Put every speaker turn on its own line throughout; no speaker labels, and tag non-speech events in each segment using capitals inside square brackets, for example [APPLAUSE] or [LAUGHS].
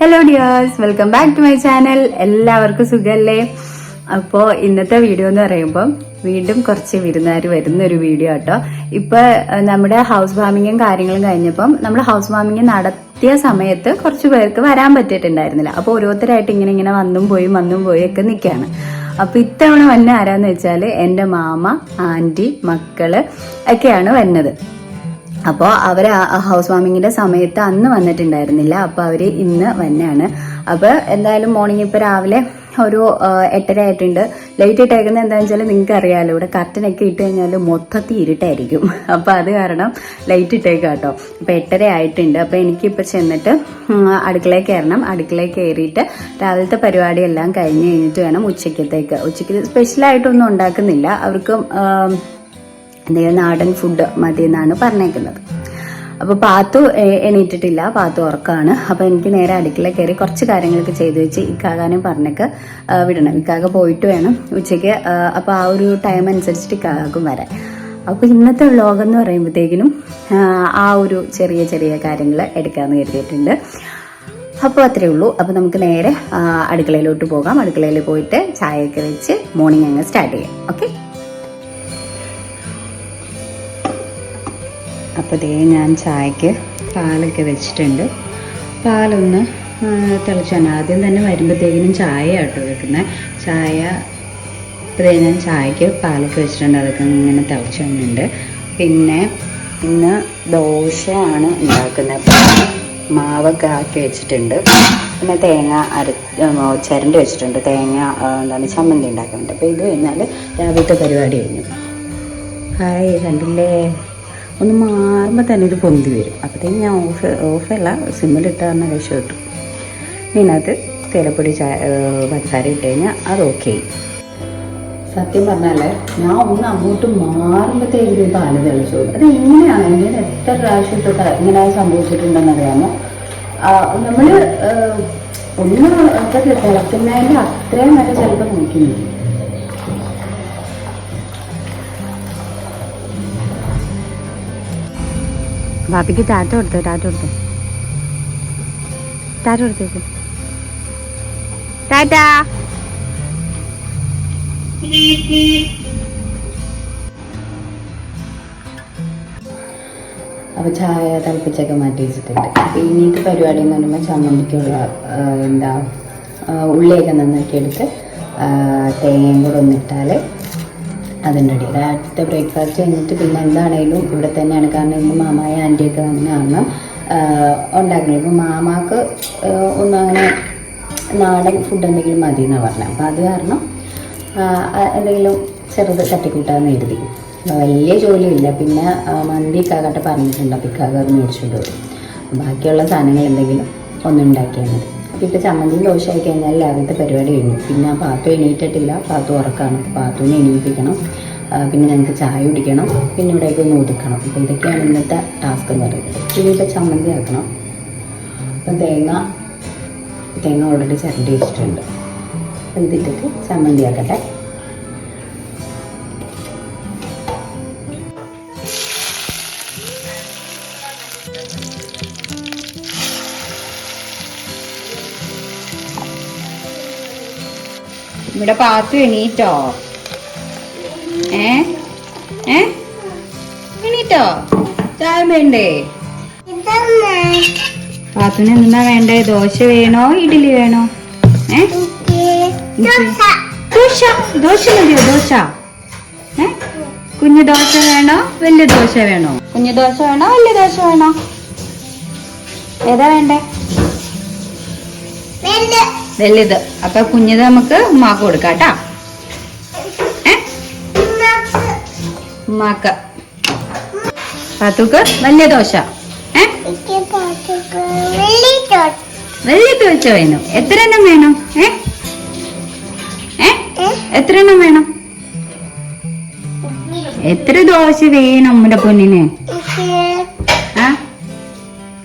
Hello dears welcome back to my channel എല്ലാവർക്കും സുഖല്ലേ? അപ്പോൾ ഇന്നത്തെ വീഡിയോ എന്ന് പറയുമ്പോൾ വീണ്ടും കുറച്ച് വിരുന്നുകാർ വരുന്ന ഒരു വീഡിയോ കേട്ടോ ഇപ്പൊ നമ്മുടെ ഹൗസ് വാമിങ്ങും കാര്യങ്ങളും കഴിഞ്ഞപ്പം നമ്മൾ ഹൗസ് വാമിങ് നടത്തിയ സമയത്ത് കുറച്ച് പേർക്ക് വരാൻ പറ്റിയിട്ടുണ്ടായിരുന്നില്ല. അപ്പോൾ ഓരോരുത്തരായിട്ട് ഇങ്ങനെ ഇങ്ങനെ വന്നും പോയി വന്നും പോയി ഒക്കെ നിൽക്കുകയാണ് അപ്പൊ ഇത്തവണ വന്ന ആരാന്ന് വെച്ചാൽ എന്റെ മാമ ആന്റി മക്കൾ ഒക്കെയാണ് വരുന്നത് അപ്പോൾ അവർ ഹൗസ് വാമിങ്ങിന്റെ സമയത്ത് അന്ന് വന്നിട്ടുണ്ടായിരുന്നില്ല. അപ്പോൾ അവർ ഇന്ന് വന്നാണ് അപ്പോൾ എന്തായാലും മോർണിംഗ് ഇപ്പൊ രാവിലെ ഒരു എട്ടര ആയിട്ടുണ്ട്. ലൈറ്റ് ഇട്ടേക്കുന്നത് എന്താണെന്ന് വെച്ചാൽ നിങ്ങൾക്ക് അറിയാമല്ലോ ഇവിടെ കർട്ടനൊക്കെ ഇട്ട് കഴിഞ്ഞാൽ മൊത്തത്തിൽ ഇരുട്ടായിരിക്കും. [LAUGHS] അപ്പോൾ അത് കാരണം ലൈറ്റ് ഇട്ടേക്കാം കേട്ടോ അപ്പോൾ എട്ടര ആയിട്ടുണ്ട്. അപ്പോൾ എനിക്കിപ്പോൾ ചെന്നിട്ട് അടുക്കളയിൽ കയറണം. അടുക്കളയിൽ കയറിയിട്ട് രാവിലത്തെ പരിപാടിയെല്ലാം കഴിഞ്ഞ് കഴിഞ്ഞിട്ട് വേണം ഉച്ചക്കത്തേക്ക്. ഉച്ചയ്ക്ക് സ്പെഷ്യലായിട്ടൊന്നും ഉണ്ടാക്കുന്നില്ല. അവർക്ക് എന്തെങ്കിലും നാടൻ ഫുഡ് മതി എന്നാണ് പറഞ്ഞേക്കുന്നത്. അപ്പോൾ പാത്തു എണീറ്റിട്ടില്ല. പാത്തു ഉറക്കമാണ് അപ്പോൾ എനിക്ക് നേരെ അടുക്കള കയറി കുറച്ച് കാര്യങ്ങളൊക്കെ ചെയ്തു വെച്ച് ഇക്കാകാനും പറഞ്ഞൊക്കെ വിടണം. ഇക്കാക പോയിട്ട് വേണം ഉച്ചയ്ക്ക്. അപ്പോൾ ആ ഒരു ടൈം അനുസരിച്ചിട്ട് ഇക്കാകും വരാൻ. അപ്പോൾ ഇന്നത്തെ വ്ലോഗ് എന്ന് പറയുമ്പോഴത്തേക്കിനും ആ, ഒരു ചെറിയ ചെറിയ കാര്യങ്ങൾ എടുക്കാമെന്ന് കരുതിയിട്ടുണ്ട്. അപ്പോൾ അത്രേ ഉള്ളൂ. അപ്പോൾ നമുക്ക് നേരെ അടുക്കളയിലോട്ട് പോകാം. അടുക്കളയിൽ പോയിട്ട് ചായയൊക്കെ വെച്ച് മോർണിംഗ് അങ്ങ് സ്റ്റാർട്ട് ചെയ്യാം. ഓക്കെ അപ്പോൾ ദേ ഞാൻ ചായക്ക് പാലൊക്കെ വെച്ചിട്ടുണ്ട്. പാലൊന്ന് തിളച്ചാണ്. ആദ്യം തന്നെ വരുമ്പോഴത്തേക്കിനും ചായ കേട്ടോ വെക്കുന്നത് ചായ ഇപ്പോൾ ഞാൻ ചായക്ക് പാലൊക്കെ വെച്ചിട്ടുണ്ട്. അതൊക്കെ ഇങ്ങനെ തിളച്ച് വന്നിട്ടുണ്ട് പിന്നെ ഇന്ന് ദോശയാണ് ഉണ്ടാക്കുന്നത്. മാവൊക്കെ ആക്കി വെച്ചിട്ടുണ്ട്. പിന്നെ തേങ്ങ അര ചിരണ്ടി വെച്ചിട്ടുണ്ട്. തേങ്ങ എന്താണ് ചമ്മന്തി ഉണ്ടാക്കുന്നുണ്ട് അപ്പോൾ ഇത് കഴിഞ്ഞാൽ രാവിലത്തെ പരിപാടി കഴിഞ്ഞു. ഹായ് കണ്ടില്ലേ? ഒന്ന് മാറുമ്പോൾ തന്നെ ഇത് പൊന്തി വരും. അപ്പോഴത്തേക്കും ഞാൻ ഓഫ് ഓഫല്ല സിമ്മിലിട്ട് തന്നെ രക്ഷപ്പെട്ടു ഇതിനകത്ത് തേലപ്പൊടി ചായ പഞ്ചസാര ഇട്ട് കഴിഞ്ഞാൽ അത് ഓക്കെ സത്യം പറഞ്ഞാലേ ഞാൻ ഒന്ന് അങ്ങോട്ട് മാറുമ്പോഴത്തേക്കും പാൽ തെളിച്ചു അത് എങ്ങനെയാണ്? ഇങ്ങനെ എത്ര പ്രാവശ്യം തൊട്ട് ഇങ്ങനെ സംഭവിച്ചിട്ടുണ്ടെന്ന് അറിയാമോ നമ്മൾ ഒന്ന് തിളക്കുന്നതിന്റെ അത്രയും വരെ ചിലപ്പോൾ നോക്കുന്നില്ല ബാപ്പിക്ക് ടാറ്റ കൊടുത്തോ ടാറ്റ കൊടുത്തോ. ടാറ്റ കൊടുത്തേക്ക് ടാറ്റ. അപ്പോൾ ചായ തിളപ്പിച്ചൊക്കെ മാറ്റി വെച്ചിട്ടുണ്ട്. ഇനിയത്തെ പരിപാടി എന്ന് പറയുമ്പോൾ ചമ്മന്തിക്കുള്ള എന്താ ഉള്ളിയൊക്കെ നന്നാക്കി എടുത്ത് തേങ്ങയും കൂടെ ഒന്നിട്ടാൽ അതിന്റെ ഇടയിൽ. രാവിലത്തെ ബ്രേക്ക്ഫാസ്റ്റ് കഴിഞ്ഞിട്ട് പിന്നെ എന്താണേലും ഇവിടെ തന്നെയാണ്. കാരണം ഇന്ന് മാമായ ആന്റിയൊക്കെ വന്നാണ് ഉണ്ടാക്കുന്നത് ഇപ്പം മാമാക്ക് ഒന്നും അങ്ങനെ നാടൻ ഫുഡ് എന്തെങ്കിലും മതി എന്നാണ് പറഞ്ഞത്. അപ്പോൾ അത് കാരണം എന്തെങ്കിലും ചെറുത് തട്ടിക്കൂട്ടാന്ന് എഴുതി വലിയ ജോലിയില്ല. പിന്നെ മന്തി ഇക്കാകട്ടെ പറഞ്ഞിട്ടുണ്ട്. അപ്പോൾ ഇക്കാക മേടിച്ചുകൊണ്ട് വരും. ബാക്കിയുള്ള സാധനങ്ങൾ എന്തെങ്കിലും ഒന്നുണ്ടാക്കിയാൽ മതി. അപ്പോൾ ഇപ്പോൾ ചമ്മന്തിയും ദോശ ആയി കഴിഞ്ഞാൽ രാവിലത്തെ പരിപാടി കഴിഞ്ഞു. പിന്നെ ആ പാത്തു എണീറ്റിട്ടില്ല. പാത്തു ഉറക്കാണ്. പാത്തുവിനെ എണീപ്പിക്കണം. പിന്നെ ഞങ്ങൾക്ക് ചായ കുടിക്കണം. പിന്നെ ഇവിടേക്ക് ഒന്ന് ഒതുക്കണം. അപ്പോൾ ഇതൊക്കെയാണ് ഇന്നത്തെ ടാസ്ക് എന്ന് പറയുന്നത്. ഇനി ഇപ്പം ചമ്മന്തി ആക്കണം. അപ്പം തേങ്ങ തേങ്ങ ഓൾറെഡി ചിരണ്ടി വെച്ചിട്ടുണ്ട്. അപ്പം ഇതിട്ടിട്ട് ചമ്മന്തി ആക്കട്ടെ. ഇവിടെ പാത്തു എണീറ്റോ? ഏ? ഏ? എണീറ്റോ? ചായ വേണ്ടേ? പാത്തുന് എന്താ വേണ്ടേ? ദോശ വേണോ? ഇഡ്ഡലി വേണോ? ഏ? ദോശ. ദോശ മതിയോ? ദോശ. ഏ? കുഞ്ഞു ദോശ വേണോ? വലിയ ദോശ വേണോ? കുഞ്ഞു ദോശ വേണോ? വലിയ ദോശ വേണോ? ഏതാ വേണ്ടേ? വലുത് അപ്പൊ കുഞ്ഞത് നമുക്ക് ഉമ്മാക്ക് കൊടുക്കാം ഉമ്മാക്ക്. പാത്തുക്ക് വലിയ ദോശ. വലിയ ദോശ വേണം. എത്ര എണ്ണം വേണം എത്ര എണ്ണം വേണം? എത്ര ദോശ വേണം നമ്മുടെ പൊന്നിന്?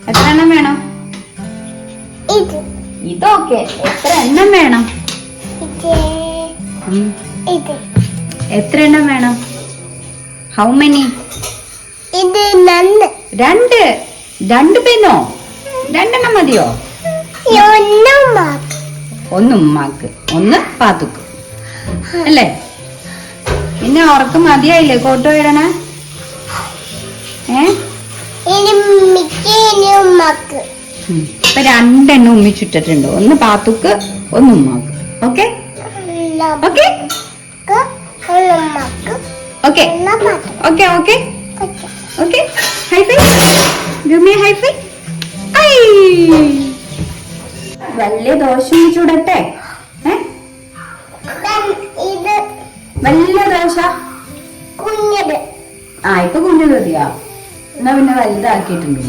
എത്ര എണ്ണം വേണം? ഇതൊക്കെ എത്ര എണ്ണം വേണം. എത്ര എണ്ണം വേണം? ഹൗ മെനി
ഇത്
രണ്ട്. രണ്ട്. പെന്നോ രണ്ടെണ്ണം മതിയോ? ഒന്ന് ഉമ്മാക്ക്. ഒന്ന് പാത്തുക്ക് അല്ലേ? പിന്നെ ഉറക്കം മതിയായില്ലേ കോട്ടോ ഇടണേ? ഏ? ഉം. ഇപ്പൊ രണ്ടെണ്ണം ഉമ്മിച്ചിട്ടിട്ടുണ്ട്? ഒന്ന് പാത്തുക്ക് ഒന്ന് ഉമ്മാക്ക്. Okay okay okay okay okay okay high five gummy high five I വലിയ ദോശ ചൂടട്ടെ വലിയ ദോശ.
കുഞ്ഞത്.
ആ ഇപ്പൊ കുഞ്ഞു മതിയാ? എന്നാ പിന്നെ വലുതാക്കിയിട്ടുണ്ട്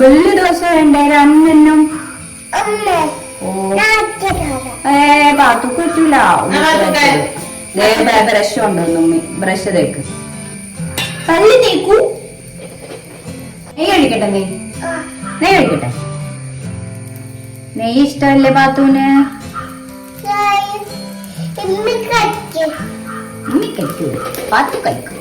വലിയ ദോശ വേണ്ടേ രണ്ടെണ്ണം
അമ്മ
ഓ.
നാട്ടുകാര
ഏ ബാത്തു പറ്റൂല. ബ്രഷ് ഉണ്ടോന്ന് ഉമ്മി. ബ്രഷ് തേക്ക്. പല്ല് തേക്കൂ. നെയ് കഴിക്കട്ടെ നെയ് നെയ് കഴിക്കട്ടെ നെയ്യ് ഇഷ്ടമല്ലേ
ബാത്തുവിന്?
ഉമ്മി കഴിക്കൂ. ബാത്തു കഴിക്കൂ.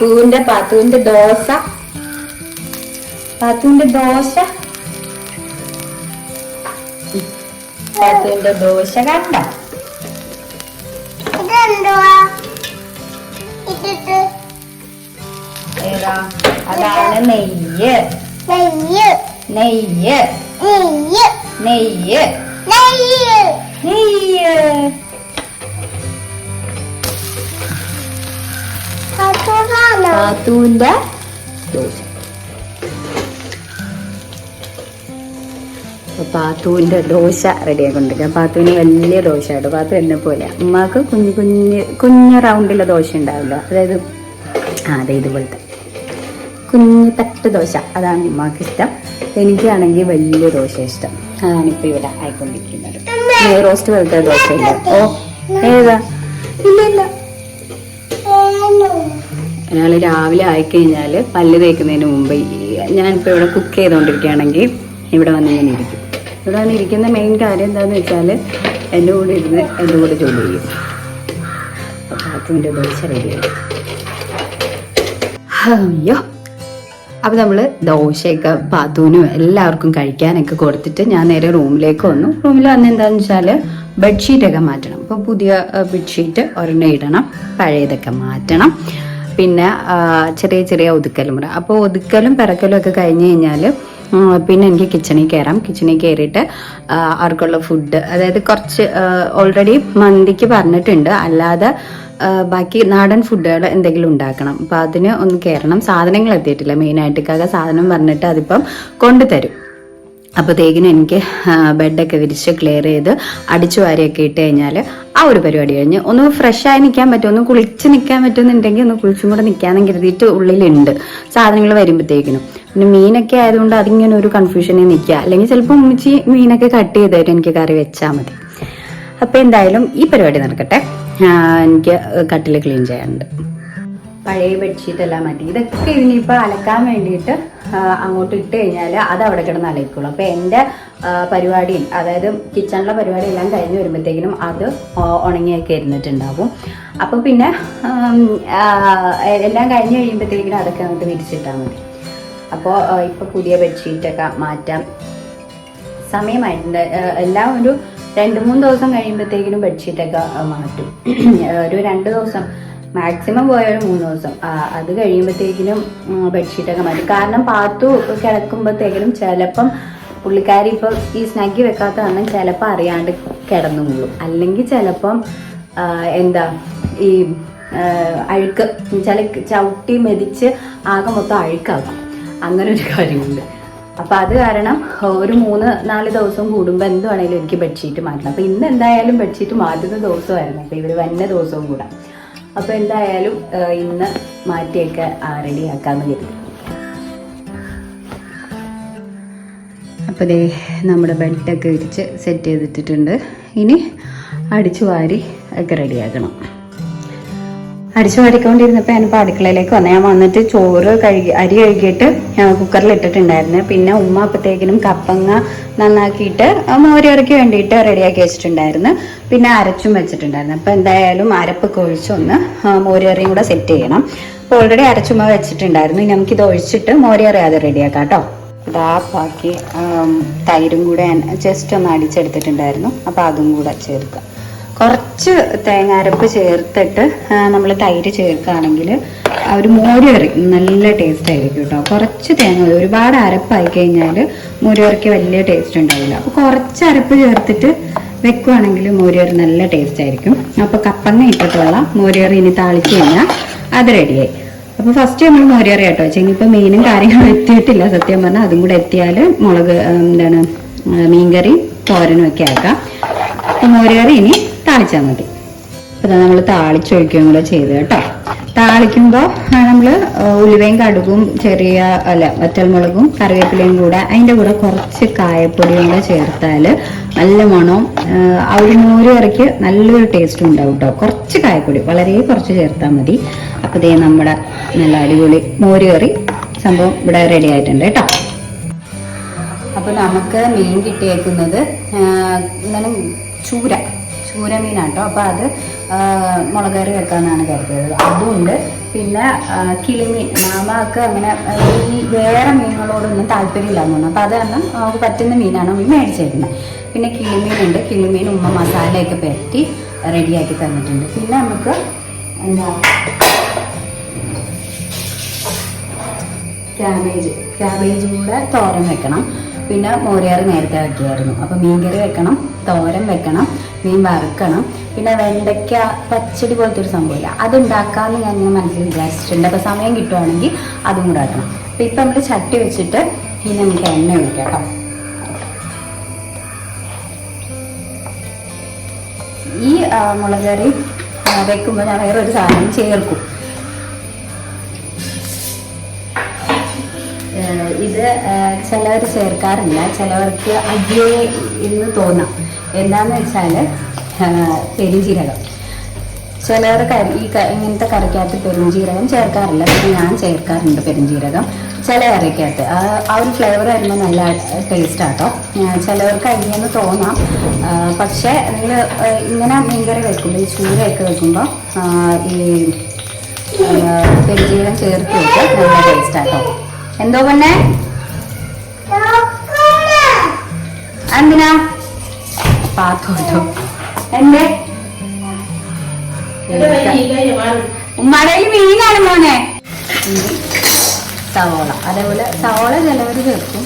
പാത്തുവിന്റെ പാത്തുവിന്റെ ദോശ. പാത്തുവിന്റെ ദോശ. പാത്തുവിന്റെ ദോശ കണ്ട. ഏതാ? അതാണ് നെയ്യ്.
നെയ്യ്.
നെയ്യ്.
നെയ്യ്.
നെയ്യ്.
നെയ്യ്.
നെയ്യ്. പാത്തുവിന്റെ ദോശ അപ്പൊ പാത്തുവിന്റെ ദോശ റെഡിയാക്കൊണ്ടിരിക്കുക പാത്തുവിന് വലിയ ദോശ കേട്ടോ പാത്തു എന്നെ പോലെ. ഉമ്മാക്ക് കുഞ്ഞു കുഞ്ഞ് കുഞ്ഞ് റൗണ്ടിലെ ദോശ ഉണ്ടാവില്ല. അതായത് ആ അതെ ഇതുപോലത്തെ. കുഞ്ഞു തട്ട് ദോശ. അതാണ് ഉമ്മാക്ക് ഇഷ്ടം. എനിക്കാണെങ്കിൽ വലിയ ദോശ ഇഷ്ടം. അതാണ് ഇപ്പൊ ഇവിടെ ആയിക്കൊണ്ടിരിക്കുന്നത്. റോസ്റ്റ് പോലത്തെ ഇല്ല ഓ ഏതാ? ഇല്ല ഇല്ല ഒരാൾ രാവിലെ ആയിക്കഴിഞ്ഞാൽ പല്ല് തേക്കുന്നതിന് മുമ്പ് ഞാനിപ്പോൾ ഇവിടെ കുക്ക് ചെയ്തുകൊണ്ടിരിക്കുകയാണെങ്കിൽ ഇവിടെ വന്ന് ഇങ്ങനെ ഇരിക്കും. ഇവിടെ വന്ന് ഇരിക്കുന്ന മെയിൻ കാര്യം എന്താണെന്ന് വെച്ചാൽ എന്റെ കൂടെ ഇരുന്ന് എന്റെ കൂടെ ജോലി ചെയ്യും. അപ്പോൾ അതിന്റെ ദോശ റെഡിയായി അയ്യോ. അപ്പോൾ നമ്മൾ ദോശയൊക്കെ പാത്തൂനും എല്ലാവർക്കും കഴിക്കാനൊക്കെ കൊടുത്തിട്ട് ഞാൻ നേരെ റൂമിലേക്ക് വന്നു. റൂമിൽ വന്ന് എന്താണെന്ന് വെച്ചാൽ ബെഡ്ഷീറ്റൊക്കെ മാറ്റണം. അപ്പോൾ പുതിയ ബെഡ്ഷീറ്റ് ഒരെണ്ണം ഇടണം പഴയതൊക്കെ മാറ്റണം. പിന്നെ ചെറിയ ചെറിയ ഒതുക്കലും അപ്പോൾ ഒതുക്കലും പിറക്കലും ഒക്കെ കഴിഞ്ഞ് കഴിഞ്ഞാൽ പിന്നെ എനിക്ക് കിച്ചണിൽ കയറാം. കിച്ചണിൽ കയറിയിട്ട് അവർക്കുള്ള ഫുഡ് അതായത് കുറച്ച് ഓൾറെഡി മന്തിക്ക് പറഞ്ഞിട്ടുണ്ട്. അല്ലാതെ ബാക്കി നാടൻ ഫുഡുകൾ എന്തെങ്കിലും ഉണ്ടാക്കണം. അപ്പം അതിന് ഒന്ന് കയറണം. സാധനങ്ങൾ എത്തിയിട്ടില്ല. മെയിനായിട്ട്. കാക സാധനം പറഞ്ഞിട്ട് അതിപ്പം കൊണ്ടുതരും. അപ്പോഴത്തേക്കിനും എനിക്ക് ബെഡൊക്കെ വിരിച്ച് ക്ലിയർ ചെയ്ത് അടിച്ചു വാരിയൊക്കെ ഇട്ട് കഴിഞ്ഞാൽ ആ ഒരു പരിപാടി കഴിഞ്ഞ് ഒന്ന് ഫ്രഷായി നിൽക്കാൻ പറ്റും ഒന്ന് കുളിച്ച് നിൽക്കാൻ പറ്റുമെന്നുണ്ടെങ്കിൽ ഒന്ന് കുളിച്ചും കൂടെ നിൽക്കാമെന്ന് കരുതിയിട്ട് ഉള്ളിലുണ്ട് സാധനങ്ങൾ വരുമ്പോഴത്തേക്കിനും പിന്നെ മീനൊക്കെ ആയതുകൊണ്ട് അതിങ്ങനെ ഒരു കൺഫ്യൂഷനിൽ നിൽക്കുക അല്ലെങ്കിൽ ചിലപ്പോൾ ഉമ്മിച്ചി മീനൊക്കെ കട്ട് ചെയ്ത് തരും എനിക്ക് കറി വെച്ചാൽ മതി. അപ്പോൾ എന്തായാലും ഈ പരിപാടി നടക്കട്ടെ. എനിക്ക് കട്ടിൽ ക്ലീൻ ചെയ്യാനുണ്ട്. പഴയ ബെഡ്ഷീറ്റ് എല്ലാം മാറ്റി. ഇതൊക്കെ ഇനിയിപ്പോൾ അലക്കാൻ വേണ്ടിയിട്ട് അങ്ങോട്ട് ഇട്ട് കഴിഞ്ഞാൽ അത് അവിടെ കിടന്ന് അലക്കുള്ളൂ അപ്പോൾ എന്റെ പരിപാടിയും അതായത് കിച്ചണിലെ പരിപാടി എല്ലാം കഴിഞ്ഞ് വരുമ്പോഴത്തേക്കിനും അത് ഉണങ്ങിയൊക്കെ ഇരുന്നിട്ടുണ്ടാവും. അപ്പോൾ പിന്നെ എല്ലാം കഴിഞ്ഞ് കഴിയുമ്പോഴത്തേക്കിനും അതൊക്കെ അങ്ങോട്ട് വിരിച്ചിട്ടാൽ മതി. അപ്പോൾ ഇപ്പോൾ പുതിയ ബെഡ്ഷീറ്റൊക്കെ മാറ്റാം. സമയമായിട്ടുണ്ട്. എല്ലാം ഒരു രണ്ട് മൂന്ന് ദിവസം കഴിയുമ്പോഴത്തേക്കിനും ബെഡ്ഷീറ്റൊക്കെ മാറ്റും. ഒരു രണ്ട് ദിവസം മാക്സിമം പോയ ഒരു മൂന്ന് ദിവസം. അത് കഴിയുമ്പോഴത്തേക്കിനും ബെഡ്ഷീറ്റൊക്കെ മാറ്റി. കാരണം പാത്തു കിടക്കുമ്പോഴത്തേക്കിനും ചിലപ്പം പുള്ളിക്കാരി ഇപ്പം ഈ സ്നാക്കി വെക്കാത്ത കാരണം ചിലപ്പോൾ അറിയാണ്ട് കിടന്നു കൊള്ളും അല്ലെങ്കിൽ ചിലപ്പം എന്താ ഈ അഴുക്ക് ചില ചവിട്ടി മെതിച്ച് ആകെ മൊത്തം അഴുക്കാക്കും. അങ്ങനെ ഒരു കാര്യമുണ്ട്. അപ്പം അത് കാരണം ഒരു മൂന്ന് നാല് ദിവസം കൂടുമ്പോൾ എന്തുവാണെങ്കിലും എനിക്ക് ബെഡ്ഷീറ്റ് മാറ്റണം. അപ്പം ഇന്ന് എന്തായാലും ബെഡ്ഷീറ്റ് മാറ്റുന്ന ദിവസമായിരുന്നു. അപ്പം ഇവർ വന്ന ദിവസവും കൂടെ. അപ്പൊ എന്തായാലും ഇന്ന് മാറ്റിയൊക്കെ റെഡിയാക്കാന്ന് കരുതി. അപ്പോൾ ദേ നമ്മുടെ ബെഡൊക്കെ വിരിച്ച് സെറ്റ് ചെയ്തിട്ടിട്ടുണ്ട്. ഇനി അടിച്ചു വാരി ഒക്കെ റെഡിയാക്കണം. അടിച്ചു വാരിക്കൊണ്ടിരുന്നപ്പോൾ ഞാൻ അടുക്കളയിലേക്ക് വന്നു. ഞാൻ വന്നിട്ട് ചോറ് കഴുകി അരി കഴുകിയിട്ട് കുക്കറിൽ ഇട്ടിട്ടുണ്ടായിരുന്നു. പിന്നെ ഉമ്മ അപ്പത്തേക്കിനും കപ്പങ്ങ നന്നാക്കിയിട്ട് മോരിയറയ്ക്ക് വേണ്ടിയിട്ട് റെഡിയാക്കി വെച്ചിട്ടുണ്ടായിരുന്നു. പിന്നെ അരച്ചും വെച്ചിട്ടുണ്ടായിരുന്നു. അപ്പോൾ എന്തായാലും അരപ്പൊക്കെ ഒഴിച്ചൊന്ന് മോരേറിയും കൂടെ സെറ്റ് ചെയ്യണം. അപ്പോൾ ഓൾറെഡി അരച്ചുമ്മ വെച്ചിട്ടുണ്ടായിരുന്നു. ഇനി നമുക്കിത് ഒഴിച്ചിട്ട് മോരറിയാതെ റെഡിയാക്കാം കേട്ടോ. ഇതാ ബാക്കി തൈരും കൂടെ ജസ്റ്റ് ഒന്ന് അടിച്ചെടുത്തിട്ടുണ്ടായിരുന്നു. അപ്പോൾ അതും കൂടെ ചേർക്കാം. കുറച്ച് തേങ്ങ അരപ്പ് ചേർത്തിട്ട് നമ്മൾ തൈര് ചേർക്കുകയാണെങ്കിൽ ആ ഒരു മോരുകറി നല്ല ടേസ്റ്റ് ആയിരിക്കും കേട്ടോ കുറച്ച് തേങ്ങ ഒരുപാട് അരപ്പായി കഴിഞ്ഞാൽ മോരുകറിക്ക് വലിയ ടേസ്റ്റ് ഉണ്ടാവില്ല. അപ്പോൾ കുറച്ച് അരപ്പ് ചേർത്തിട്ട് വെക്കുവാണെങ്കിൽ മോരുകറി നല്ല ടേസ്റ്റ് ആയിരിക്കും. അപ്പോൾ കപ്പങ്ങ ഇട്ടിട്ടുള്ള മോരുകറി ഇനി താളിച്ച് കഴിഞ്ഞാൽ അത് റെഡിയായി അപ്പോൾ ഫസ്റ്റ് നമ്മൾ മോരുകറി കേട്ടോ വെച്ചാൽ ഇപ്പോൾ മീനും കാര്യങ്ങളും എത്തിയിട്ടില്ല. സത്യം പറഞ്ഞാൽ അതും കൂടെ എത്തിയാൽ മുളക് എന്താണ് മീൻകറി തോരനും ഒക്കെ ആക്കാം. അപ്പോൾ മോരുകറി ഇനി താളിച്ചാൽ മതി. അപ്പം നമ്മൾ താളിച്ചൊഴിക്കുകയും കൂടെ ചെയ്ത് കേട്ടോ. താളിക്കുമ്പോൾ നമ്മൾ ഉലുവയും കടുകും ചെറിയ അല്ല വറ്റൽമുളകും കറിവേപ്പിലയും കൂടെ അതിന്റെ കൂടെ കുറച്ച് കായപ്പൊടിയും കൂടെ ചേർത്താൽ നല്ല മണവും ആ, ഒരു മോര് കറിക്ക് നല്ലൊരു ടേസ്റ്റും ഉണ്ടാവും കേട്ടോ കുറച്ച് കായപ്പൊടി വളരെ കുറച്ച് ചേർത്താൽ മതി. അപ്പോൾ ഇതേ നമ്മുടെ നല്ല അടിപൊളി മോര് കറി സംഭവം ഇവിടെ റെഡി ആയിട്ടുണ്ട് കേട്ടോ. അപ്പോൾ നമുക്ക് മീൻ കിട്ടിയേക്കുന്നത് ചൂര. ചൂര മീനാട്ടോ അപ്പോൾ അത് മുളക് കറി വെക്കാമെന്നാണ് കരുതിയത്. അതുണ്ട്. പിന്നെ കിളിമീൻ. മാമക്ക് അങ്ങനെ ഈ വേറെ മീനുകളോടൊന്നും താല്പര്യമില്ല എന്ന് തോന്നുന്നു. അപ്പോൾ അത് കാരണം നമുക്ക് പറ്റുന്ന മീനാണ് മീൻ മേടിച്ചേക്കുന്നത്. പിന്നെ കിളിമീനുണ്ട്. കിളിമീൻ ഉമ്മ മസാലയൊക്കെ പെറ്റി റെഡിയാക്കി തന്നിട്ടുണ്ട്. പിന്നെ നമുക്ക് എന്താ ക്യാബേജ്. ക്യാബേജ് കൂടെ തോരൻ വെക്കണം. പിന്നെ മോരിയാറ് നേരത്തെ വെക്കുകയായിരുന്നു അപ്പോൾ മീൻകറി വെക്കണം തോരൻ വെക്കണം. മീൻ വറുക്കണം. പിന്നെ വെണ്ടയ്ക്ക പച്ചടി പോലത്തെ ഒരു സംഭവമില്ല. അത് ഉണ്ടാക്കാമെന്ന് ഞാൻ ഇങ്ങനെ മനസ്സിൽ വിചാരിച്ചിട്ടുണ്ട്. അപ്പോൾ സമയം കിട്ടുവാണെങ്കിൽ അതും കൂടെ ആക്കണം. അപ്പോൾ ഇപ്പം നമ്മൾ ചട്ടി വെച്ചിട്ട് ഇനി നമുക്ക് എണ്ണ ഒഴിക്കാം കേട്ടോ. ഈ മുളക് കറി വെക്കുമ്പോൾ ഞാൻ വേറെ ഒരു സാധനം ചേർക്കും. ഇത് ചിലവർ ചേർക്കാറില്ല. ചിലവർക്ക് അയ്യേ എന്ന് തോന്നാം. എന്താന്ന് വെച്ചാൽ പെരുംജീരകം. ചിലർ കറി ഈ ഇങ്ങനത്തെ കറിക്കകത്ത് പെരുംജീരകം ചേർക്കാറില്ല. പക്ഷെ ഞാൻ ചേർക്കാറുണ്ട് പെരുംജീരകം. ചില കറിക്കകത്ത്. ആ ഒരു ഫ്ലേവർ വരുമ്പോൾ നല്ല ടേസ്റ്റ് ആട്ടോ. ചിലവർക്ക് അരിയെന്ന് തോന്നാം. പക്ഷേ നിങ്ങൾ ഇങ്ങനെ മീൻകറി വെക്കുമ്പോൾ ഈ ചൂരയൊക്കെ വെക്കുമ്പോൾ ഈ പെരുംജീരകം ചേർത്ത് വെച്ചാൽ നല്ല ടേസ്റ്റ് ആട്ടോ. എന്തോ പിന്നെ? എന്തിനാ? പാത്തോട്ടോ എന്റെ ഉമ്മടയിൽ മീനാണ് മോനെ. സവോള. അതേപോലെ സവോള ചിലവർ ചേർക്കും.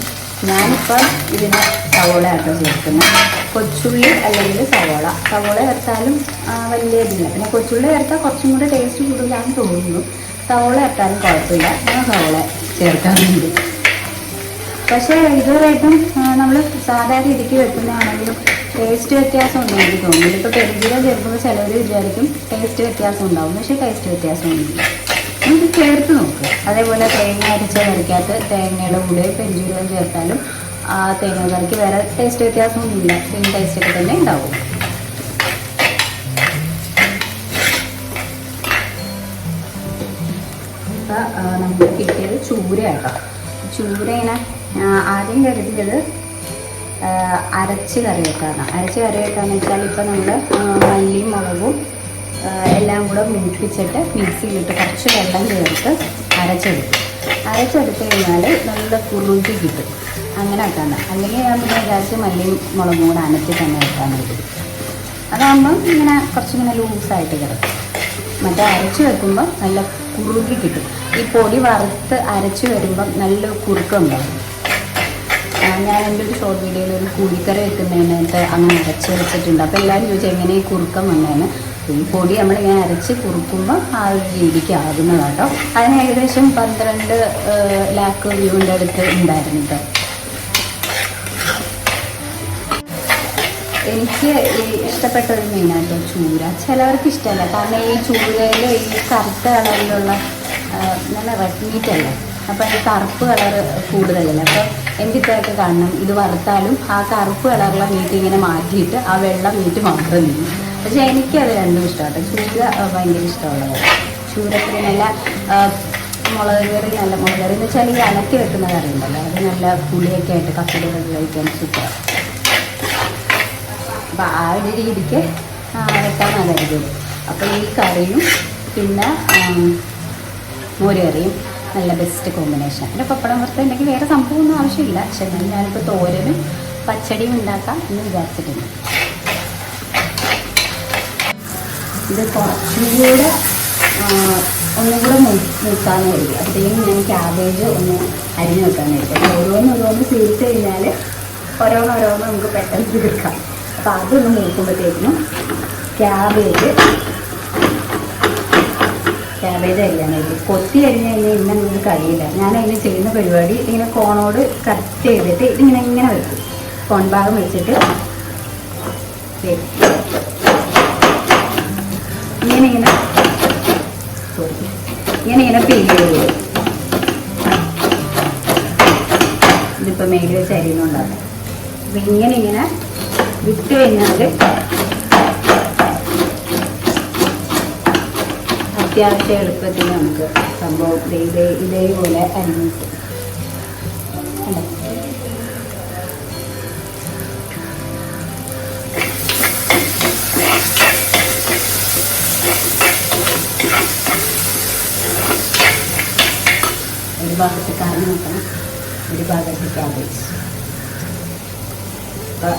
ഞാനിപ്പോ ഇതിന് സവോള ആട്ടോ ചേർക്കുന്നത്. കൊച്ചുള്ളി അല്ലെങ്കിൽ സവോള. സവോള ചേർത്താലും വലിയ ഇതില്ല. പിന്നെ കൊച്ചുള്ളി ചേർത്താൽ കുറച്ചും കൂടെ ടേസ്റ്റ് കൂടുതലാണെന്ന് തോന്നുന്നു. സവോള ചേർത്താലും കുഴപ്പമില്ല. ഞാൻ സവോള ചേർക്കാറുണ്ട് പക്ഷേ ഇതുവരെയായിട്ടും നമ്മൾ സാധാരണ ഇടുക്കി വെക്കുന്നതാണെങ്കിലും ടേസ്റ്റ് വ്യത്യാസം ഉണ്ടെന്ന് എനിക്ക് തോന്നുന്നു. ഇപ്പോൾ പെരുംജീരം ചേർക്കുമ്പോൾ ചിലർ വിചാരിക്കും ടേസ്റ്റ് വ്യത്യാസം ഉണ്ടാവും. പക്ഷേ ടേസ്റ്റ് വ്യത്യാസം ഒന്നുമില്ല നമുക്ക് ചേർത്ത് നോക്കുക അതേപോലെ തേങ്ങ അരച്ച കറിക്കകത്ത് തേങ്ങയുടെ കൂടെ പെരുംജീരകം ചേർത്താലും ആ തേങ്ങ കറിക്ക് വേറെ ടേസ്റ്റ് വ്യത്യാസമൊന്നുമില്ല. സെയിം ടേസ്റ്റ് ഒക്കെ തന്നെ ഉണ്ടാവും. നമുക്ക് കിട്ടിയത് ചൂരയാക്കാം ചൂര ഇങ്ങനെ ആദ്യം കരുതിയത് അരച്ച് കറി വെക്കാനാണ് അരച്ച് കറി വെക്കാന്ന് വെച്ചാൽ ഇപ്പം നമ്മൾ മല്ലിയും മുളകും എല്ലാം കൂടെ മൂപ്പിച്ചിട്ട് മിക്സിയിലിട്ട് കുറച്ച് വെള്ളം ചേർത്ത് അരച്ചെടുക്കും. അരച്ചെടുത്ത് കഴിഞ്ഞാൽ നല്ല കുറുകി കിട്ടും. അങ്ങനെ വെക്കാന്ന്. അല്ലെങ്കിൽ ഞാൻ പിന്നെ വിചാരിച്ച് മല്ലിയും മുളകും കൂടെ അനത്തി തന്നെ വെക്കാൻ വേണ്ടി അതാകുമ്പോൾ ഇങ്ങനെ കുറച്ചിങ്ങനെ ലൂസായിട്ട് കിടക്കും. മറ്റേ അരച്ച് വെക്കുമ്പോൾ നല്ല കുറുകി കിട്ടും. ഈ പൊടി വറുത്ത് അരച്ച് വരുമ്പം നല്ല കുറുക്കം ഉണ്ടാവും. ആ, ഞാൻ എന്റെ ഒരു ഷോർട്ട് വീഡിയോയിൽ ഒരു കൂടിക്കറി വെക്കുന്നതിനകത്ത് അങ്ങനെ അരച്ച് വെച്ചിട്ടുണ്ട്. അപ്പോൾ എല്ലാവരും ചോദിച്ചു എങ്ങനെ ഈ കുറുക്കം വന്നതാണ് ഈ പൊടി നമ്മളിങ്ങനെ അരച്ച് കുറുക്കുമ്പോൾ ആ ഒരു രീതിക്ക് ആകുന്നതാണ് കേട്ടോ അതിന് ഏകദേശം പന്ത്രണ്ട് ലാക്ക് വ്യൂവിന്റെ അടുത്ത് ഉണ്ടായിരുന്നു എനിക്ക് ഈ ഇഷ്ടപ്പെട്ട ഒരു മീനാട്ടോ ചൂര. ചിലവർക്ക് ഇഷ്ടമല്ല. കാരണം ഈ ചൂരയിൽ ഈ കറുത്ത കളറിലുള്ള നല്ല റെഡ് അപ്പം അതിന്റെ കറുപ്പ് കളർ കൂടുതലല്ലേ? അപ്പോൾ എന്റെ ഇത്രയൊക്കെ കാണണം? ഇത് വറുത്താലും ആ കറുപ്പ് കളറുള്ള മീറ്റ് ഇങ്ങനെ മാറ്റിയിട്ട് ആ വെള്ള മീറ്റ് മാത്രം മീൻ പക്ഷേ എനിക്കത് രണ്ടും ഇഷ്ടമാട്ടോ. ചൂര ഭയങ്കര ഇഷ്ടമുള്ളത് ചൂരത്തിന് നല്ല മുളക് കറി നല്ല മുളക് കറി. എന്ന് വെച്ചാൽ ഈ അലക്കി വെക്കുന്ന കറി ഉണ്ടല്ലോ. അത് നല്ല പുളിയൊക്കെ ആയിട്ട് കപ്പലൊക്കെ കഴിക്കാൻ സൂപ്പർ അപ്പോൾ ആ ഒരു രീതിക്ക് വെക്കാൻ നല്ലതായിരിക്കും. അപ്പോൾ ഈ കറിയും പിന്നെ മോരുകറിയും മോര് കറിയും. നല്ല ബെസ്റ്റ് കോമ്പിനേഷൻ പിന്നെ പപ്പടം വറുത്ത ഉണ്ടെങ്കിൽ വേറെ സംഭവമൊന്നും ആവശ്യമില്ല. പക്ഷേ എന്നാലും ഞാനിപ്പോൾ തോരനും പച്ചടിയും ഉണ്ടാക്കാം എന്ന് വിചാരിച്ചിട്ടുണ്ട്. ഇത് കുറച്ചും കൂടെ ആ, ഒന്നും കൂടെ മൂക്കാന്ന് കരുതി. അപ്പോഴത്തേക്കും ഞാൻ ക്യാബേജ് ഒന്ന് അരിഞ്ഞ് വെക്കാൻ കരുതി. ഓരോന്ന് ഓരോന്ന് തീർത്ത് കഴിഞ്ഞാൽ ഓരോന്ന് ഓരോന്ന് നമുക്ക് പെട്ടെന്ന് തീർക്കാം. അപ്പോൾ അതൊന്ന് മൂക്കുമ്പോഴത്തേക്കും ക്യാബേജ് ക്യാബേജ് അരിയാനായിട്ട് കൊത്തി അരിഞ്ഞ് കഴിഞ്ഞാൽ ഇന്ന് നമുക്ക് കഴിയില്ല ഞാൻ അതിന് ചെയ്യുന്ന പരിപാടി ഇങ്ങനെ കോണോട് കട്ട് ചെയ്തിട്ട് ഇതിങ്ങനെ ഇങ്ങനെ വെക്കും. കോൺ ഭാഗം വെച്ചിട്ട് ഇങ്ങനെ ഇങ്ങനെ ഇങ്ങനെ ഇങ്ങനെ പീൽ ചെയ്ത് ഇതിപ്പോൾ മേലിൽ വെച്ച് അരിയുന്നുണ്ടാകും അപ്പം ഇങ്ങനെ ഇങ്ങനെ വിട്ട് കഴിഞ്ഞാൽ അത്യാവശ്യം എളുപ്പത്തിൽ നമുക്ക് സംഭവം ഇതേ ഇതേപോലെ അനുഭവിക്കും? ഒരു ഭാഗത്ത് കറി നോക്കണം ഒരു ഭാഗത്ത് ക്യാബേജ് അപ്പോൾ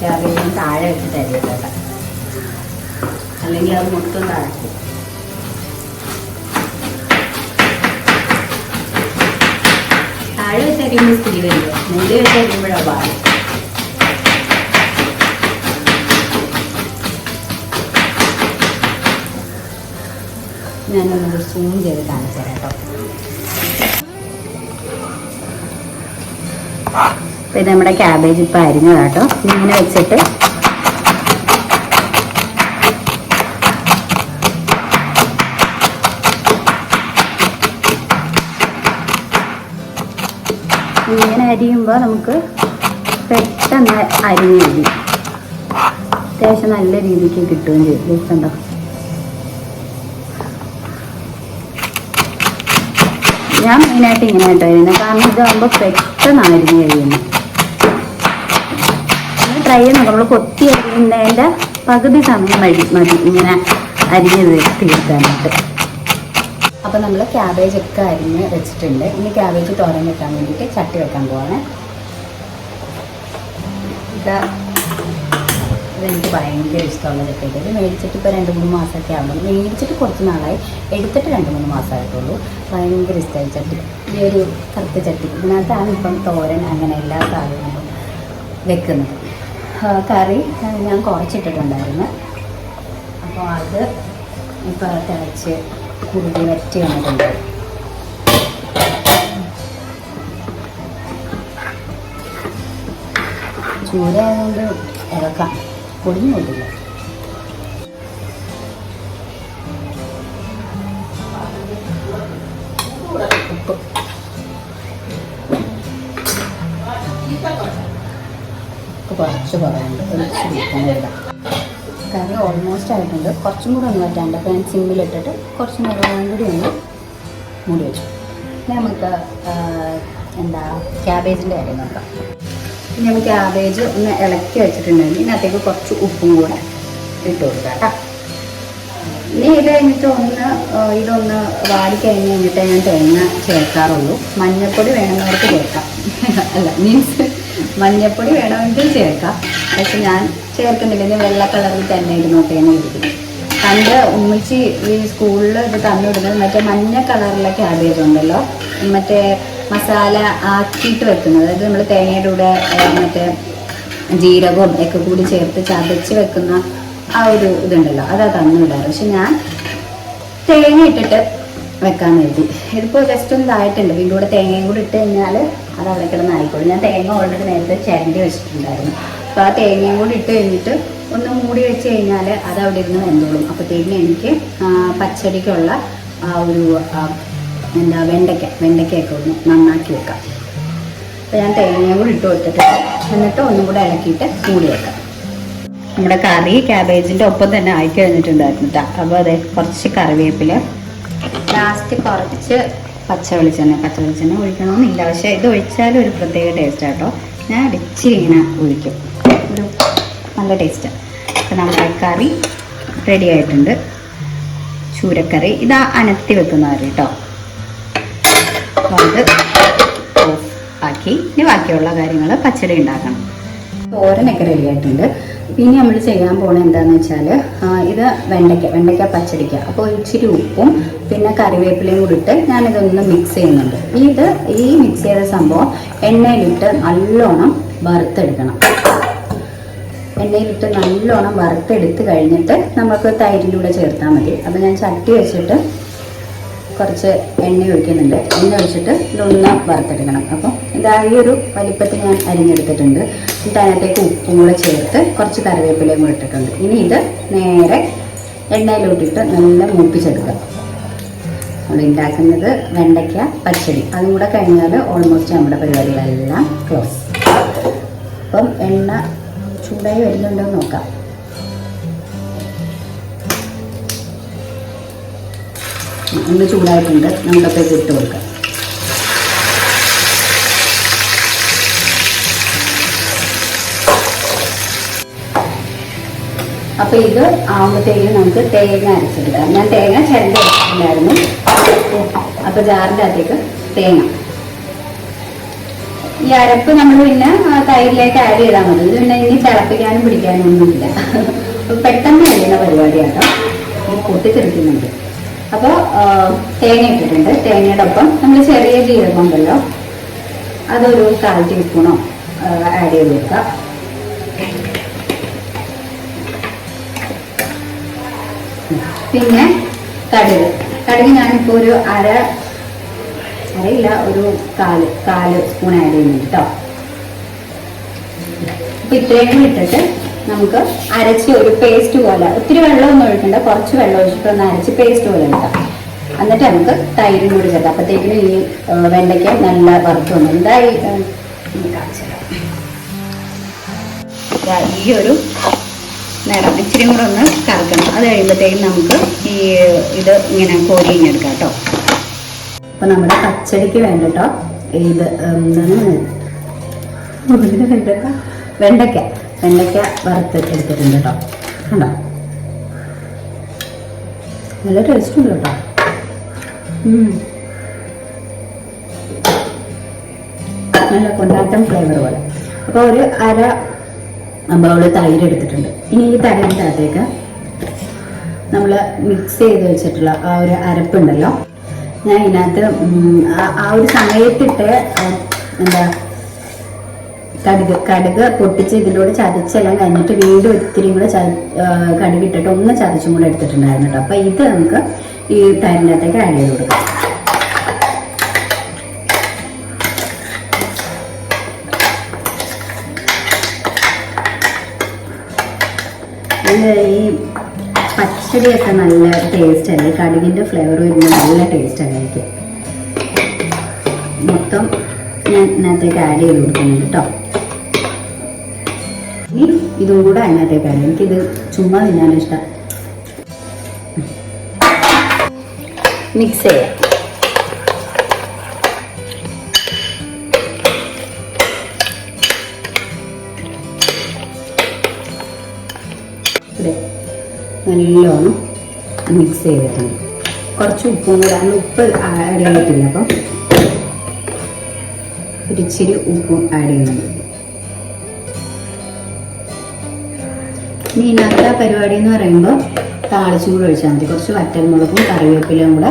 ക്യാബേജിന് താഴെ വെച്ചിട്ട് അരിയട്ടെ അല്ലെങ്കിൽ അത് മൊത്തം താഴ്ക്കും താഴെ വെച്ച് അരിയുമ്പോൾ സ്ഥിതി വരുമ്പോൾ മുകളിൽ വെച്ച് അരിയുമ്പോഴാണ് പാട് ഞാനൊന്നത് സൂം ചെയ്ത് കാണിച്ചു കേട്ടോ. അപ്പൊ ഇത് നമ്മുടെ ക്യാബേജ് ഇപ്പൊ അരിഞ്ഞതാട്ടോ ഇങ്ങനെ വെച്ചിട്ട് അരിയുമ്പോൾ നമുക്ക് പെട്ടെന്ന് അരിഞ്ഞ് കിട്ടി. അത്യാവശ്യം നല്ല രീതിക്ക് കിട്ടുകയും കണ്ടോ? ഞാൻ മെയിനായിട്ട് ഇങ്ങനെ കേട്ടോ ചെയ്യുന്നത്. കാരണം ഇതാകുമ്പോൾ പെട്ടെന്ന് അരിഞ്ഞ് കഴിയുന്നു. ട്രൈ ചെയ്യുന്നത് നമ്മൾ കൊത്തി അരിയുന്നതിന്റെ പകുതി സമയം മതി. മതി ഇങ്ങനെ അരിഞ്ഞ് തീർക്കാനായിട്ട്. അപ്പോൾ നമ്മൾ ക്യാബേജ് ഒക്കെ അരിഞ്ഞ് വെച്ചിട്ടുണ്ട്. ഇനി ക്യാബേജ് തോരൻ വെക്കാൻ വേണ്ടിയിട്ട് ചട്ടി വെക്കാൻ പോവാണ്. ഇതാ ഇതെനിക്ക് ഭയങ്കര ചട്ടിയുണ്ട് ഇത് മേടിച്ചിട്ട് ഇപ്പോൾ രണ്ട് മൂന്ന് മാസമൊക്കെ ആകുമ്പോൾ മേടിച്ചിട്ട് കുറച്ച് നാളായി. എടുത്തിട്ട് രണ്ട് മൂന്ന് മാസമായിട്ടുള്ളൂ. ഭയങ്കര ഇഷ്ടമായി ചട്ടി. ഈ ഒരു കറുത്ത ചട്ടി. ഇതിനകത്താണ് ഇപ്പം തോരൻ അങ്ങനെ എല്ലാ സാധനങ്ങളും വെക്കുന്നത്. കറി ഞാൻ കുറച്ചിട്ടിട്ടുണ്ടായിരുന്നു. അപ്പോൾ അത് ഇപ്പോൾ തിളച്ച് കുറുകി വറ്റി വന്നിട്ടുണ്ട്. ചൂടായതുകൊണ്ട് ഇറക്കാം പൊടിഞ്ഞു കൊണ്ടില്ല ഉപ്പ്. ഉപ്പ് കുറച്ച് പറയാനുണ്ട് ഒരു കറി ഓൾമോസ്റ്റ് ആയിട്ടുണ്ട്. കുറച്ചും കൂടെ ഒന്ന് വറ്റാണ്ട് അപ്പോൾ ഞാൻ സിമ്മിലിട്ടിട്ട് കുറച്ച് നേരം കൂടി ഒന്ന് മൂടി വെച്ചു. ഇനി നമുക്ക് എന്താ ക്യാബേജിന്റെ കാര്യം നോക്കാം. ഇനി നമുക്ക് ക്യാബേജ് ഒന്ന് ഇളക്കി വെച്ചിട്ടുണ്ടെങ്കിൽ ഇതിനകത്തേക്ക് കുറച്ച് ഉപ്പും കൂടെ ഇട്ട് കൊടുക്കാം ഇനി ഇത് കഴിഞ്ഞിട്ട് ഒന്ന് ഇതൊന്ന് വാടി കഴിഞ്ഞ് കഴിഞ്ഞിട്ട് ഞാൻ തേങ്ങ ചേർക്കാറുള്ളൂ. മഞ്ഞൾപ്പൊടി വേണമെന്നവർക്ക് ചേർക്കാം. [LAUGHS] അല്ല മീൻസ് മഞ്ഞൾപ്പൊടി വേണമെങ്കിൽ ചേർക്കാം. പക്ഷെ ഞാൻ ചേർക്കുന്നില്ല വെള്ള കളറിൽ തന്നെ ഇരുന്നോട്ടെ എന്ന് ഇരിക്കുന്നു. പണ്ട് ഉമ്മച്ചി ഈ സ്കൂളിൽ ഇത് തന്നിടുന്നത് മറ്റേ മഞ്ഞ കളറിലൊക്കെ ആഡ് ഉണ്ടല്ലോ. മറ്റേ മസാല ആക്കിയിട്ട് വെക്കുന്നത്. അതായത് നമ്മൾ തേങ്ങയുടെ കൂടെ മറ്റേ ജീരകവും ഒക്കെ കൂടി ചേർത്ത് ചതച്ച് വെക്കുന്ന ആ ഒരു ഇതുണ്ടല്ലോ. അതാ തന്നു വിടാറ്. പക്ഷെ ഞാൻ തേങ്ങ ഇട്ടിട്ട് വെക്കാൻ കരുതി ഇതിപ്പോൾ ജസ്റ്റ് ഒന്ന് ഇതായിട്ടുണ്ട്. ഇതിന്റെ കൂടെ തേങ്ങയും കൂടി ഇട്ട് കഴിഞ്ഞാൽ അത് അവിടെ കിടന്ന് ആയിക്കോളും. ഞാൻ തേങ്ങ ഓൾറെഡി നേരത്തെ ചിരണ്ടി വെച്ചിട്ടുണ്ടായിരുന്നു. അപ്പോൾ ആ തേങ്ങയും കൂടി ഇട്ട് കഴിഞ്ഞിട്ട് ഒന്ന് മൂടി വെച്ച് കഴിഞ്ഞാൽ അത് അവിടെ ഇരുന്ന് വെന്തോളും. അപ്പോഴത്തേക്കും എനിക്ക് പച്ചടിക്കുള്ള ആ ഒരു എന്താ വെണ്ടയ്ക്ക വെണ്ടയ്ക്കയൊക്കെ ഒന്ന് നന്നാക്കി വെക്കാം. അപ്പോൾ ഞാൻ തേങ്ങയും കൂടി ഇട്ട് കൊടുത്തിട്ട് എന്നിട്ട് ഒന്നും കൂടെ ഇളക്കിയിട്ട് മൂടി വെക്കാം. നമ്മുടെ കറി ക്യാബേജിന്റെ ഒപ്പം തന്നെ ആയി കഴിഞ്ഞിട്ടുണ്ടായിരുന്നു കേട്ടോ അപ്പോൾ അതെ കുറച്ച് കറിവേപ്പില ലാസ്റ്റ് കുറച്ച് പച്ച വെളിച്ചെണ്ണ പച്ച വെളിച്ചെണ്ണ ഒഴിക്കണമെന്നില്ല. പക്ഷേ ഇത് ഒഴിച്ചാലും ഒരു പ്രത്യേക ടേസ്റ്റ് ആട്ടോ ഞാൻ ഇച്ചിരി ഒഴിക്കും. ഒരു നല്ല ടേസ്റ്റ് അപ്പോൾ നമ്മുടെ കറി റെഡി ആയിട്ടുണ്ട്. ചൂരക്കറി. ഇതാ അനത്തി വെക്കുന്ന കറി കേട്ടോ അത് ഓഫ് ആക്കി. ഇനി ബാക്കിയുള്ള കാര്യങ്ങൾ പച്ചടി ഉണ്ടാക്കണം. തോരനൊക്കെ റെഡി ആയിട്ടുണ്ട്. ഇനി നമ്മൾ ചെയ്യാൻ പോകുന്നത് എന്താണെന്ന് വെച്ചാൽ ഇത് വെണ്ടയ്ക്ക വെണ്ടയ്ക്ക പച്ചടിക്ക. അപ്പോൾ ഇച്ചിരി ഉപ്പും പിന്നെ കറിവേപ്പിലയും കൂടി ഇട്ട് ഞാനിതൊന്ന് മിക്സ് ചെയ്യുന്നുണ്ട്. ഇത് ഈ മിക്സ് ചെയ്ത സംഭവം എണ്ണയിലിട്ട് നല്ലോണം വറുത്തെടുക്കണം. എണ്ണയിലിട്ട് നല്ലോണം വറുത്തെടുത്ത് കഴിഞ്ഞിട്ട് നമുക്ക് തൈരിന്റെ കൂടെ ചേർത്താൽ മതി. അപ്പോൾ ഞാൻ ചട്ടി വെച്ചിട്ട് കുറച്ച് എണ്ണ ഒഴിക്കുന്നുണ്ട്. എണ്ണ ഒഴിച്ചിട്ട് ഇതൊന്ന് വറുത്തെടുക്കണം. അപ്പോൾ ഇതാ ഈ ഒരു വലിപ്പത്തിൽ ഞാൻ അരിഞ്ഞെടുത്തിട്ടുണ്ട്. എന്നിട്ട് അതിനകത്തേക്ക് ഉപ്പും കൂടെ ചേർത്ത് കുറച്ച് കറിവേപ്പിലയും കൂടെ ഇട്ടിട്ടുണ്ട്. ഇനി ഇത് നേരെ എണ്ണയിലോട്ടിട്ട് നല്ല മൂപ്പിച്ചെടുക്കുക നമ്മൾ ഉണ്ടാക്കുന്നത് വെണ്ടയ്ക്ക പച്ചടി. അതും കൂടെ കഴിഞ്ഞാൽ ഓൾമോസ്റ്റ് നമ്മുടെ പരിപാടികളെല്ലാം ക്ലോസ് അപ്പം എണ്ണ ചൂടായി വരുന്നുണ്ടോ നോക്കാം. ഒന്ന് ചൂടായിട്ടുണ്ട്. നമുക്കപ്പോൾ ഇട്ട് കൊടുക്കാം. അപ്പൊ ഇത് ആവുമ്പത്തേക്കും നമുക്ക് തേങ്ങ അരച്ചെടുക്കാം. ഞാൻ തേങ്ങ ചരണ്ടായിരുന്നു അപ്പൊ ജാറിന്റെ അകത്തേക്ക് തേങ്ങ ഈ അരപ്പ് നമ്മൾ പിന്നെ തൈരിലേക്ക് ആഡ് ചെയ്താൽ മതി. ഇത് പിന്നെ ഇനി തിളപ്പിക്കാനും പിടിക്കാനും ഒന്നുമില്ല പെട്ടെന്ന് കഴിയുന്ന പരിപാടിയാട്ടോ. ഈ കൂട്ടിത്തെറിക്കുന്നുണ്ട്. അപ്പോൾ തേങ്ങ ഇട്ടിട്ടുണ്ട്. തേങ്ങയുടെ ഒപ്പം നമ്മൾ ചെറിയ ജീരകം ഉണ്ടല്ലോ. അതൊരു കാൽ ടീസ്പൂണോ ആഡ് ചെയ്ത് കൊടുക്കാം പിന്നെ കടുക്. കടുക് ഞാനിപ്പോൾ ഒരു അര അരയില്ല ഒരു കാൽ കാൽ സ്പൂൺ ആഡ് ചെയ്യുന്നുണ്ട് കേട്ടോ അപ്പൊ ഇത്രയും ഇട്ടിട്ട് നമുക്ക് അരച്ച് ഒരു പേസ്റ്റ് പോലെ ഒത്തിരി വെള്ളമൊന്നും ഒഴിക്കണ്ട കുറച്ച് വെള്ളം ഒഴിച്ചിട്ട് ഒന്ന് അരച്ച് പേസ്റ്റ് പോലെ എടുക്കാം എന്നിട്ട് നമുക്ക് തൈരും കൂടി ചേർക്കാം. അപ്പോഴത്തേക്കിനും ഈ വെണ്ടയ്ക്ക നല്ല വറുത്ത് വന്നു. എന്തായി. ഈ ഒരു നേരം ഇച്ചിരി കൂടെ ഒന്ന് കറക്കണം. അത് കഴിയുമ്പോഴത്തേക്കും നമുക്ക് ഈ ഇത് ഇങ്ങനെ കോരിഞ്ഞെടുക്കാം കേട്ടോ അപ്പൊ നമ്മുടെ പച്ചടിക്ക് വേണ്ടിട്ടോ. ഇത് വെണ്ടക്ക. വേണ്ടക്ക. വെണ്ടയ്ക്ക വറുത്ത് എടുത്തിട്ടുണ്ട് കേട്ടോ. കണ്ടോ? നല്ല ടേസ്റ്റ് ഉണ്ട് കേട്ടോ. നല്ല കൊണ്ടാട്ടം ഫ്ലേവർ പോലെ. അപ്പോൾ ഒരു അര ബൗൾ തൈര് എടുത്തിട്ടുണ്ട്. ഇനി ഈ തൈരിന്റെ അകത്തേക്ക് നമ്മൾ മിക്സ് ചെയ്ത് വെച്ചിട്ടുള്ള ആ ഒരു അരപ്പുണ്ടല്ലോ ഞാൻ ഇതിനകത്ത് ആ- ഒരു സമയത്തിട്ട് എന്താ കടുക് കടുക് പൊട്ടിച്ച് ഇതിലൂടെ ചതച്ചെല്ലാം കഴിഞ്ഞിട്ട് വീണ്ടും ഒത്തിരി കൂടെ കടുക് ഇട്ടിട്ട് ഒന്ന് ചതച്ചും കൂടെ എടുത്തിട്ടുണ്ടായിരുന്നു കേട്ടോ. അപ്പം ഇത് നമുക്ക് ഈ തരിനകത്തേക്ക് ആഡ് ചെയ്ത് കൊടുക്കാം. ഈ പച്ചടിയൊക്കെ നല്ല ടേസ്റ്റ് അല്ലേ? കടുകിന്റെ ഫ്ലേവർ വരുന്ന നല്ല ടേസ്റ്റ് ആണ് എനിക്ക്. മൊത്തം ഞാൻ ഇതിനകത്തേക്ക് ആഡ് ചെയ്ത് കൊടുക്കുന്നുണ്ട് കേട്ടോ ഇനി ഇതും കൂടെ അതിനകത്തേക്ക് ആഡ് എനിക്കിത് ചുമ്മാ തിന്നാനിഷ്ടം മിക്സ് ചെയ്യാം. നല്ലോണം മിക്സ് ചെയ്തിട്ടുണ്ട്. കുറച്ച് ഉപ്പും കൂടെ അന്ന് ഉപ്പ് ആഡ് ചെയ്തിട്ടില്ല അപ്പം ഒരിച്ചിരി ഉപ്പും ആഡ് ചെയ്യുന്നുണ്ട്. ഇനി ഇതിനകത്തെ പരിപാടി എന്ന് പറയുമ്പോൾ താളിച്ചും കൂടെ ഒഴിച്ചാൽ മതി. കുറച്ച് വറ്റൽമുളകും കറിവേപ്പിലയും കൂടെ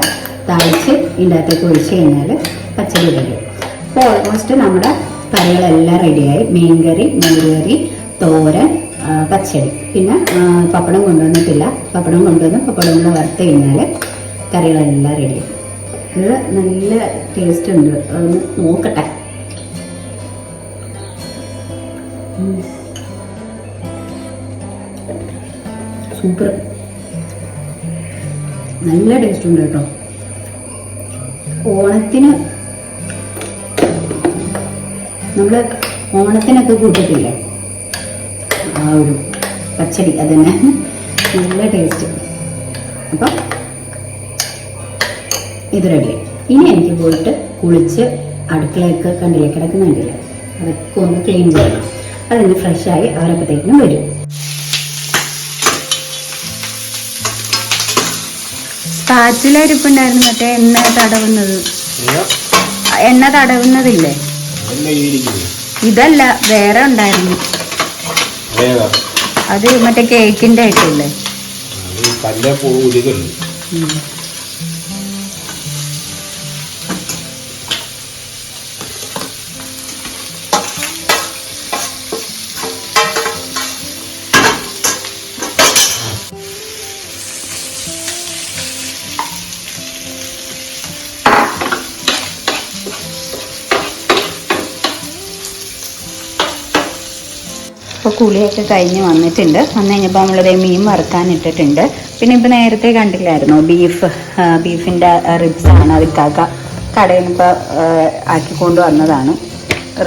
താളിച്ച് ഇതിന്റെ അകത്തേക്ക് ഒഴിച്ച് കഴിഞ്ഞാൽ പച്ചടി റെഡി അപ്പോൾ ഓൾമോസ്റ്റ് നമ്മുടെ കറികളെല്ലാം റെഡിയായി മീൻകറി മോരുകറി തോരൻ പച്ചടി പിന്നെ പപ്പടം കൊണ്ടുവന്നിട്ടില്ല. പപ്പടം കൊണ്ടുവന്ന് പപ്പടം കൂടെ വറുത്ത് കഴിഞ്ഞാൽ കറികളെല്ലാം റെഡി ഇത് നല്ല ടേസ്റ്റ് ഉണ്ട്. ഒന്ന് നോക്കട്ടെ. സൂപ്പർ. നല്ല ടേസ്റ്റ് ഉണ്ട് കേട്ടോ. ഓണത്തിന് നമ്മൾ ഓണത്തിനൊക്കെ കൂട്ടത്തില്ലേ ആ ഒരു പച്ചടി അത് തന്നെ നല്ല ടേസ്റ്റ് അപ്പം ഇത് റെഡി ഇനി എനിക്ക് പോയിട്ട് കുളിച്ച് അടുക്കളയൊക്കെ കണ്ടില്ലേ കിടക്കുന്നുണ്ടല്ലോ? അതൊക്കെ ഒന്ന് ക്ലീൻ ചെയ്യണം. അതിന് ആയി അവരപ്പോഴത്തേക്കിനും വരും. ഇരിപ്പുണ്ടായിരുന്നു മറ്റേ എണ്ണ തടവുന്നത്. എണ്ണ തടവുന്നതില്ലേ? ഇതല്ല വേറെ ഉണ്ടായിരുന്നു. അത് മറ്റേ കേക്കിന്റെ ആയിട്ടില്ലേ കുളിയൊക്കെ കഴിഞ്ഞ് വന്നിട്ടുണ്ട്. വന്നു കഴിഞ്ഞപ്പോൾ നമ്മളത് മീൻ വറുക്കാനിട്ടിട്ടുണ്ട് പിന്നെ ഇപ്പോൾ നേരത്തെ കണ്ടില്ലായിരുന്നു? ബീഫ് ബീഫിന്റെ റിബ്സ് ആണ് അത് കാക്ക കടയിൽ നിന്ന് ഇപ്പോൾ ആക്കിക്കൊണ്ട് വന്നതാണ്.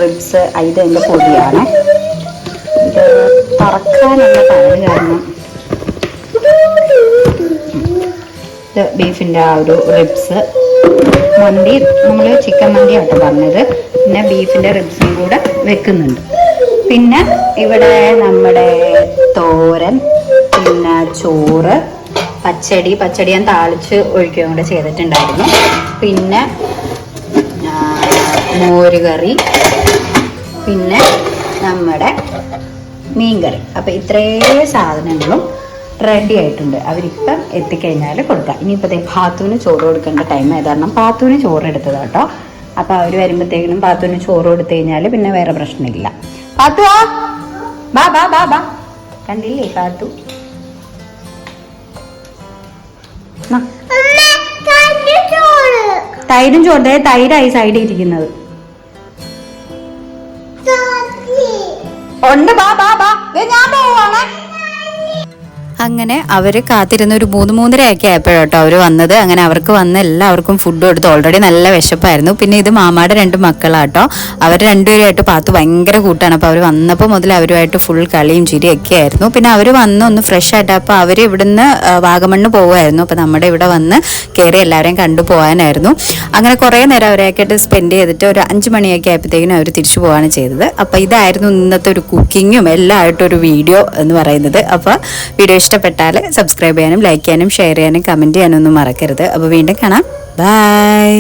റിബ്സ് ഇതിന്റെ പൊടിയാണ്. ഇത് പറക്കാനുള്ള പഴയ കാരണം. ഇത് ബീഫിന്റെ ആ ഒരു റിബ്സ് മന്തി നമ്മൾ ചിക്കൻ മന്തി ആട്ടോ പറഞ്ഞത്. പിന്നെ ബീഫിന്റെ റിബ്സും കൂടെ വെക്കുന്നുണ്ട്. പിന്നെ ഇവിടെ നമ്മുടെ തോരൻ പിന്നെ ചോറ് പച്ചടി പച്ചടി ഞാൻ താളിച്ച് ഒഴിക്കുകയും കൂടെ ചെയ്തിട്ടുണ്ടായിരുന്നു. പിന്നെ മോരുകറി പിന്നെ നമ്മുടെ മീൻകറി. അപ്പോൾ ഇത്രയും സാധനങ്ങളും റെഡി ആയിട്ടുണ്ട്. അവരിപ്പം എത്തിക്കഴിഞ്ഞാൽ കൊടുക്കാം. ഇനിയിപ്പോൾ ദേ പാത്തുവിന് ചോറ് കൊടുക്കേണ്ട ടൈം ആയത് കാരണം പാത്തുവിന് ചോറ് എടുത്തതാട്ടോ അപ്പൊ അപ്പോൾ അവർ വരുമ്പോഴത്തേക്കിനും പാത്തുവിന് ചോറ് കൊടുത്തു കഴിഞ്ഞാൽ പിന്നെ വേറെ പ്രശ്നമില്ല. പാത്തു ആ ബാ ബാ ബാ ബാ. കണ്ടില്ലേ പാത്തു? തൈരും ചോറ് തൈരായി സൈഡിൽ ഇരിക്കുന്നത്. ഉണ്ട് ബാ ബാ ബാ. ഞാൻ പോവാണേ അങ്ങനെ അവർ കാത്തിരുന്ന ഒരു മൂന്ന് മൂന്നരയൊക്കെ ആയപ്പോഴോട്ടോ അവർ വന്നത്. അങ്ങനെ അവർക്ക് വന്ന എല്ലാവർക്കും ഫുഡ് കൊടുത്ത് ഓൾറെഡി നല്ല വിശപ്പായിരുന്നു. പിന്നെ ഇത് മാമാടെ രണ്ട് മക്കളാട്ടോ. അവർ രണ്ടുപേരുമായിട്ട് പാത്ത് ഭയങ്കര കൂട്ടാണ്. അപ്പോൾ അവർ വന്നപ്പോൾ മുതൽ അവരുമായിട്ട് ഫുൾ കളിയും ചിരിയൊക്കെ ആയിരുന്നു. പിന്നെ അവർ വന്ന് ഒന്ന് ഫ്രഷ് ആയിട്ട് അപ്പോൾ അവർ ഇവിടുന്ന് വാഗമണ്ണ് പോകുമായിരുന്നു അപ്പോൾ നമ്മുടെ ഇവിടെ വന്ന് കയറി എല്ലാവരെയും കണ്ടു പോകാനായിരുന്നു. അങ്ങനെ കുറേ നേരം അവരെയൊക്കെ ആയിട്ട് സ്പെൻഡ് ചെയ്തിട്ട് ഒരു അഞ്ച് മണിയൊക്കെ ആയപ്പോഴത്തേക്കിനും അവർ തിരിച്ചു പോവാണ് ചെയ്തത്. അപ്പോൾ ഇതായിരുന്നു ഇന്നത്തെ ഒരു കുക്കിങ്ങും എല്ലാം ആയിട്ടൊരു വീഡിയോ എന്ന് പറയുന്നത്. അപ്പോൾ വീഡിയോ ഇഷ്ടപ്പെട്ടാൽ സബ്സ്ക്രൈബ് ചെയ്യാനും ലൈക്ക് ചെയ്യാനും ഷെയർ ചെയ്യാനും കമന്റ് ചെയ്യാനും ഒന്നും മറക്കരുത്. അപ്പോൾ വീണ്ടും കാണാം. ബൈ